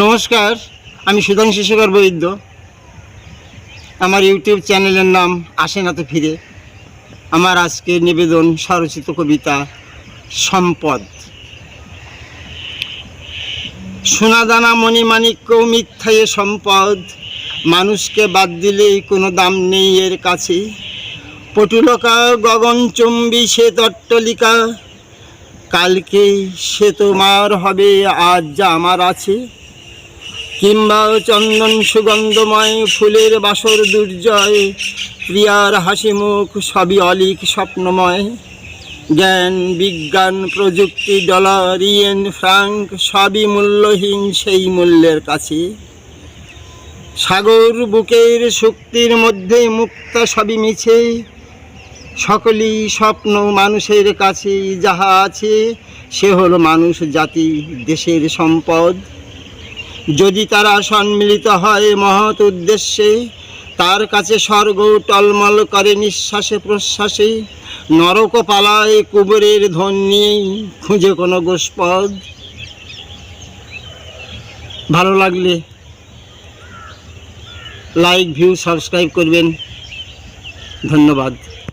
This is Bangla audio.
নমস্কার, আমি সুধাংশু শেখর বৈদ্য। আমার ইউটিউব চ্যানেলের নাম আসে না তো ফিরে। আমার আজকের নিবেদন স্বরচিত কবিতা, সম্পদ। সোনাদানা মণিমাণিক্য মিথ্যায় সম্পদ, মানুষকে বাদ দিলেই কোনো দাম নেই এর কাছে। পটুলকা গগনচুম্বী সে তট্টলিকা কালকে সে তোমার হবে, আজ যা আমার আছে। কিংবা চন্দন সুগন্ধময় ফুলের বাসর দুর্জয়, প্রিয়ার হাসি মুখ সবই অলিক স্বপ্নময়। জ্ঞান, বিজ্ঞান, প্রযুক্তি, ডলার, ইয়েন, ফ্রাঙ্ক সবই মূল্যহীন সেই মূল্যের কাছে। সাগর বুকের শক্তির মধ্যে মুক্তা সবই মিছে। সকলই স্বপ্ন মানুষের কাছে যাহা আছে, সে হলো মানুষ জাতি, দেশের সম্পদ। যদি তারা সম্মিলিত হয় মহৎ উদ্দেশ্যে, তার কাছে স্বর্গ টলমল করে নিঃশ্বাসে প্রশ্বাসে নরক পালায় কুবরের ধন নিয়েই খুঁজে কোনো গোষ্পদ। ভালো লাগলে লাইক ভিউ সাবস্ক্রাইব করবেন। ধন্যবাদ।